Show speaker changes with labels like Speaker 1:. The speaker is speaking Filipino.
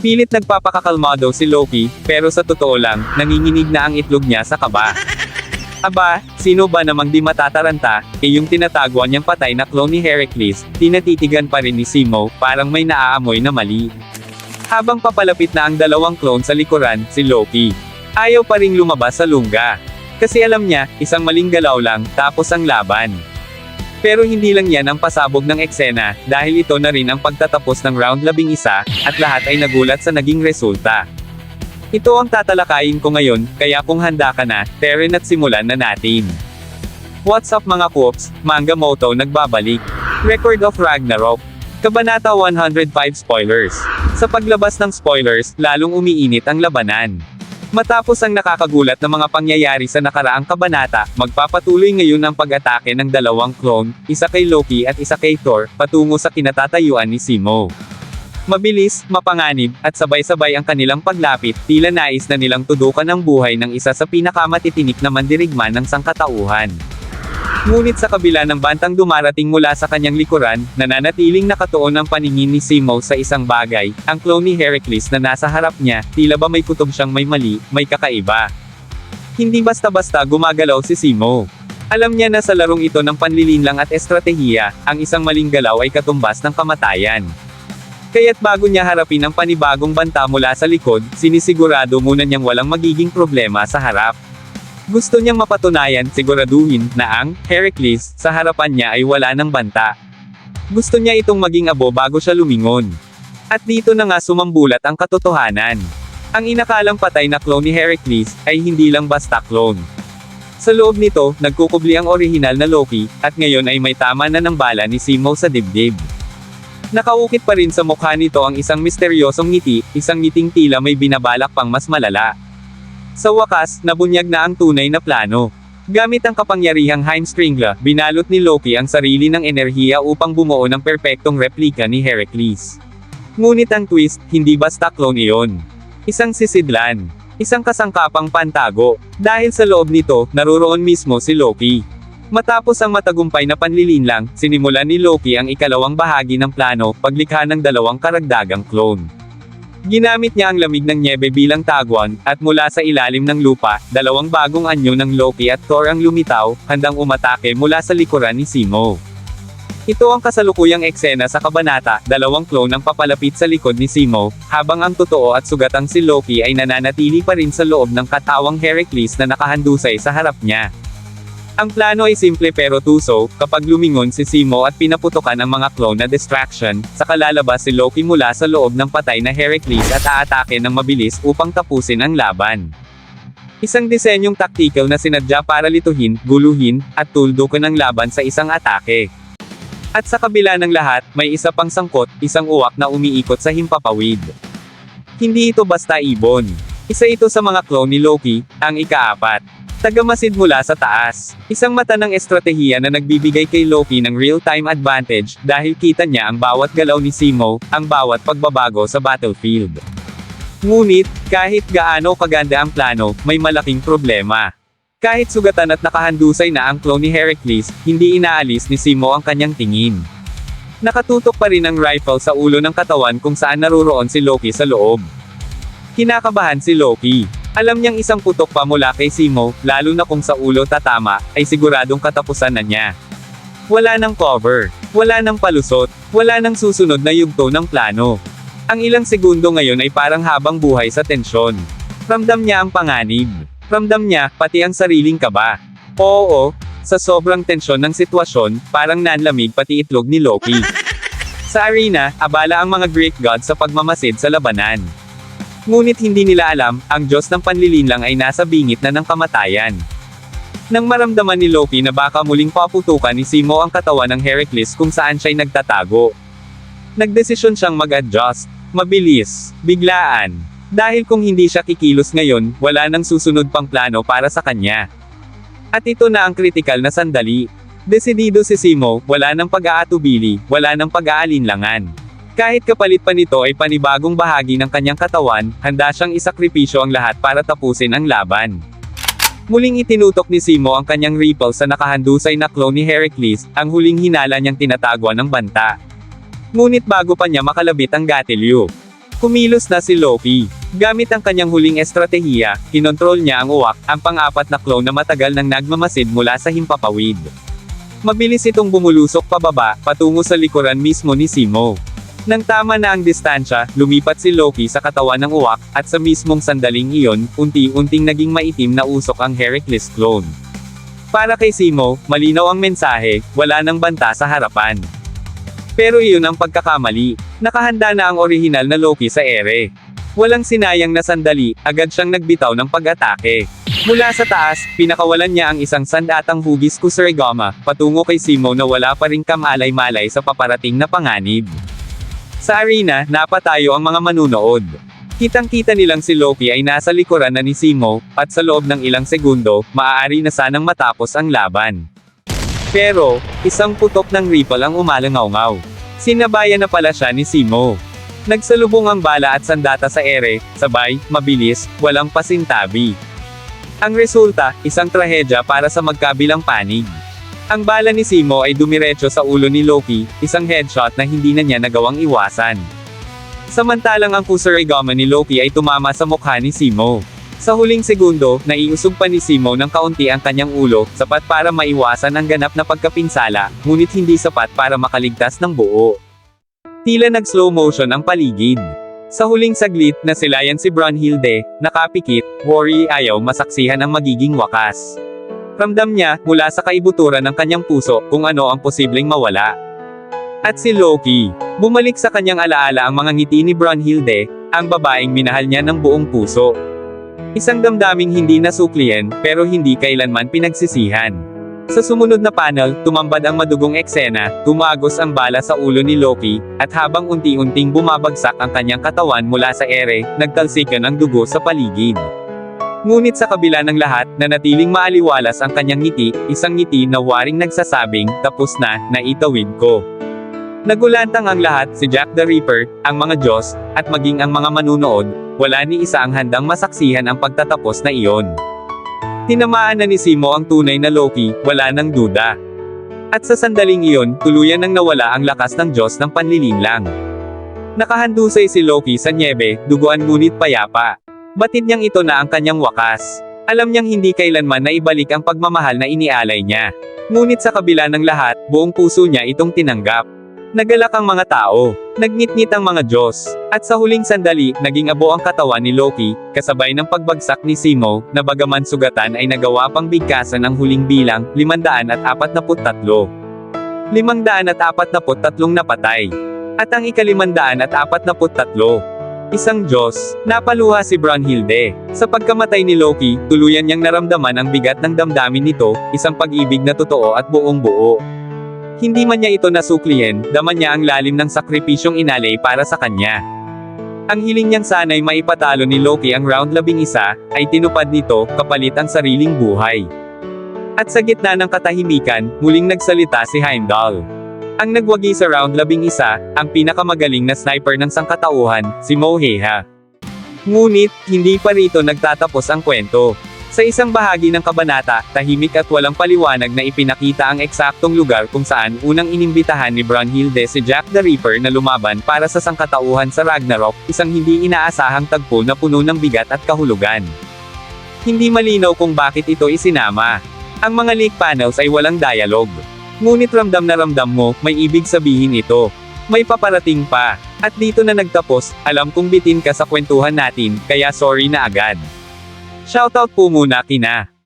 Speaker 1: Pilit nagpapakakalmado si Loki, pero sa totoo lang, nanginginig na ang itlog niya sa kaba. Aba, sino ba namang di matataranta, eh yung tinatagwan niyang patay na clone ni Heracles, tinatitigan pa rin ni Simo, parang may naaamoy na mali. Habang papalapit na ang dalawang clone sa likuran, si Loki. Ayaw pa ring lumabas sa lungga. Kasi alam niya, isang maling galaw lang, tapos ang laban. Pero hindi lang yan ang pasabog ng eksena, dahil ito na rin ang pagtatapos ng round labing isa, at lahat ay nagulat sa naging resulta. Ito ang tatalakayin ko ngayon, kaya kung handa ka na, Teren at simulan na natin. What's up mga Coops, Manga Moto nagbabalik. Record of Ragnarok. Kabanata 105 Spoilers. Sa paglabas ng spoilers, lalong umiinit ang labanan. Matapos ang nakakagulat na mga pangyayari sa nakaraang kabanata, magpapatuloy ngayon ang pag-atake ng dalawang clone, isa kay Loki at isa kay Thor, patungo sa kinatatayuan ni Simo. Mabilis, mapanganib, at sabay-sabay ang kanilang paglapit, tila nais na nilang tudukan ang buhay ng isa sa pinakamatitinik na mandirigma ng sangkatauhan. Ngunit sa kabila ng bantang dumarating mula sa kanyang likuran, nananatiling nakatuon ang paningin ni Simo sa isang bagay, ang clone ni Heracles na nasa harap niya, tila ba may kutob siyang may mali, may kakaiba. Hindi basta-basta gumagalaw si Simo. Alam niya na sa larong ito ng panlilinlang at estratehiya, ang isang maling galaw ay katumbas ng kamatayan. Kaya't bago niya harapin ang panibagong banta mula sa likod, sinisigurado muna niyang walang magiging problema sa harap. Gusto niyang mapatunayan, siguraduhin, na ang Heracles sa harapan niya ay wala ng banta. Gusto niya itong maging abo bago siya lumingon. At dito na nga sumambulat ang katotohanan. Ang inakalang patay na clone ni Heracles ay hindi lang basta clone. Sa loob nito, nagkukubli ang orihinal na Loki, at ngayon ay may tama na ng bala ni Simo sa dibdib. Nakaukit pa rin sa mukha nito ang isang misteryosong ngiti, isang ngiting tila may binabalak pang mas malala. Sa wakas, nabunyag na ang tunay na plano. Gamit ang kapangyarihang Heimskringla, binalot ni Loki ang sarili ng enerhiya upang bumuo ng perpektong replika ni Heracles. Ngunit ang twist, hindi basta clone iyon. Isang sisidlan. Isang kasangkapang pantago. Dahil sa loob nito, naruroon mismo si Loki. Matapos ang matagumpay na panlilinlang, sinimulan ni Loki ang ikalawang bahagi ng plano, paglikha ng dalawang karagdagang clone. Ginamit niya ang lamig ng nyebe bilang tagwan, at mula sa ilalim ng lupa, dalawang bagong anyo ng Loki at Thor ang lumitaw, handang umatake mula sa likuran ni Simo. Ito ang kasalukuyang eksena sa kabanata, dalawang clone ang papalapit sa likod ni Simo, habang ang totoo at sugatang si Loki ay nananatili pa rin sa loob ng katawang Heracles na nakahandusay sa harap niya. Ang plano ay simple pero tuso, kapag lumingon si Simo at pinaputokan ang mga clone na distraction, saka lalabas si Loki mula sa loob ng patay na Heracles at aatake ng mabilis upang tapusin ang laban. Isang disenyong taktikal na sinadya para lituhin, guluhin, at tuldukan ang laban sa isang atake. At sa kabila ng lahat, may isa pang sangkot, isang uwak na umiikot sa himpapawid. Hindi ito basta ibon. Isa ito sa mga clone ni Loki, ang ikaapat. Tagamasid mula sa taas. Isang mata estratehiya na nagbibigay kay Loki ng real-time advantage dahil kita niya ang bawat galaw ni Simo, ang bawat pagbabago sa battlefield. Ngunit, kahit gaano kaganda ang plano, may malaking problema. Kahit sugatan at nakahandusay na ang clone ni Heracles, hindi inaalis ni Simo ang kanyang tingin. Nakatutok pa rin ang rifle sa ulo ng katawan kung saan naruroon si Loki sa loob. Kinakabahan si Loki. Alam niyang isang putok pa mula kay Simo, lalo na kung sa ulo tatama, ay siguradong katapusan na niya. Wala nang cover. Wala nang palusot. Wala nang susunod na yugto ng plano. Ang ilang segundo ngayon ay parang habang buhay sa tensyon. Ramdam niya ang panganib. Ramdam niya, pati ang sariling kaba. Oo, sa sobrang tensyon ng sitwasyon, parang nanlamig pati itlog ni Loki. Sa arena, abala ang mga Greek gods sa pagmamasid sa labanan. Ngunit hindi nila alam, ang Diyos ng panlilinlang ay nasa bingit na ng kamatayan. Nang maramdaman ni Loki na baka muling paputukan ni Simo ang katawan ng Heracles kung saan siya'y nagtatago. Nagdesisyon siyang mag-adjust. Mabilis. Biglaan. Dahil kung hindi siya kikilos ngayon, wala nang susunod pang plano para sa kanya. At ito na ang kritikal na sandali. Desidido si Simo, wala nang pag-aatubili, wala nang pag-aalinlangan. Kahit kapalit pa nito ay panibagong bahagi ng kanyang katawan, handa siyang isakripisyo ang lahat para tapusin ang laban. Muling itinutok ni Simo ang kanyang ripple sa nakahandusay na clone ni Heracles, ang huling hinala niyang tinatagwa ng banta. Ngunit bago pa niya makalabit ang gatilyo, Kumilos na si Loki. Gamit ang kanyang huling estratehiya, kinontrol niya ang uwak, ang pang-apat na clone na matagal nang nagmamasid mula sa himpapawid. Mabilis itong bumulusok pababa, patungo sa likuran mismo ni Simo. Nang tama na ang distansya, lumipat si Loki sa katawan ng uwak, at sa mismong sandaling iyon, unti-unting naging maitim na usok ang Heracles clone. Para kay Simo, malinaw ang mensahe, wala nang banta sa harapan. Pero iyon ang pagkakamali. Nakahanda na ang orihinal na Loki sa ere. Walang sinayang na sandali, agad siyang nagbitaw ng pag-atake. Mula sa taas, pinakawalan niya ang isang sandatang hugis Kusarigama, patungo kay Simo na wala pa ring kamalay-malay sa paparating na panganib. Sa arena, napatayo ang mga manunood. Kitang-kita nilang si Loki ay nasa likuran na ni Simo, at sa loob ng ilang segundo, maaari na sanang matapos ang laban. Pero, isang putok ng ripple ang umalangaw-ngaw. Sinabayan na pala siya ni Simo. Nagsalubong ang bala at sandata sa ere, sabay, mabilis, walang pasintabi. Ang resulta, isang trahedya para sa magkabilang panig. Ang bala ni Simo ay dumiretso sa ulo ni Loki, isang headshot na hindi na niya nagawang iwasan. Samantalang ang Kusarigama ni Loki ay tumama sa mukha ni Simo. Sa huling segundo, naiusog pa ni Simo ng kaunti ang kanyang ulo, sapat para maiwasan ang ganap na pagkapinsala, ngunit hindi sapat para makaligtas ng buo. Tila nag-slow motion ang paligid. Sa huling saglit, nasilayan si Brunhilde, nakapikit, worry ayaw masaksihan ang magiging wakas. Ramdam niya, mula sa kaibuturan ng kanyang puso, kung ano ang posibleng mawala. At si Loki, bumalik sa kanyang alaala ang mga ngiti ni Brunhilde, ang babaeng minahal niya ng buong puso. Isang damdaming hindi nasuklian, pero hindi kailanman pinagsisihan. Sa sumunod na panel, tumambad ang madugong eksena, tumagos ang bala sa ulo ni Loki, at habang unti-unting bumabagsak ang kanyang katawan mula sa ere, nagtalsikan ang dugo sa paligid. Ngunit sa kabila ng lahat, nanatiling maaliwalas ang kanyang ngiti, isang ngiti na waring nagsasabing, tapos na, naitawid ko. Nagulantang ang lahat, si Jack the Ripper, ang mga Diyos, at maging ang mga manunood, wala ni isa ang handang masaksihan ang pagtatapos na iyon. Tinamaan na ni Simo ang tunay na Loki, wala nang duda. At sa sandaling iyon, tuluyan nang nawala ang lakas ng Diyos ng panlilinlang. Nakahandusay si Loki sa niebe, duguan ngunit payapa. Batid niyang ito na ang kanyang wakas. Alam niyang hindi kailanman na ibalik ang pagmamahal na inialay niya. Ngunit sa kabila ng lahat, buong puso niya itong tinanggap. Nagalak ang mga tao. Nagngit-ngit ang mga Diyos. At sa huling sandali, naging abo ang katawan ni Loki, kasabay ng pagbagsak ni Simo, na bagaman sugatan ay nagawa pang bigkasan ang huling bilang, 543. 543 napatay. At ang ikalimandaan at apat na puttatlo. Isang Diyos, napaluha si Brunhilde. Sa pagkamatay ni Loki, tuluyan niyang naramdaman ang bigat ng damdamin nito, isang pag-ibig na totoo at buong buo. Hindi man niya ito nasuklihin, dama niya ang lalim ng sakripisyong inalay para sa kanya. Ang hiling niyang sanay maipatalo ni Loki ang round labing isa, ay tinupad nito, kapalit ang sariling buhay. At sa gitna ng katahimikan, muling nagsalita si Heimdall. Ang nagwagi sa round labing isa, ang pinakamagaling na sniper ng sangkatauhan, si Moheha. Ngunit, hindi pa rito nagtatapos ang kwento. Sa isang bahagi ng kabanata, tahimik at walang paliwanag na ipinakita ang eksaktong lugar kung saan unang inimbitahan ni Brunhilde si Jack the Ripper na lumaban para sa sangkatauhan sa Ragnarok, isang hindi inaasahang tagpo na puno ng bigat at kahulugan. Hindi malinaw kung bakit ito isinama. Ang mga leak panels ay walang dialogue. Ngunit ramdam na ramdam mo, may ibig sabihin ito. May paparating pa. At dito na nagtapos, alam kong bitin ka sa kwentuhan natin, kaya sorry na agad. Shoutout po muna kina.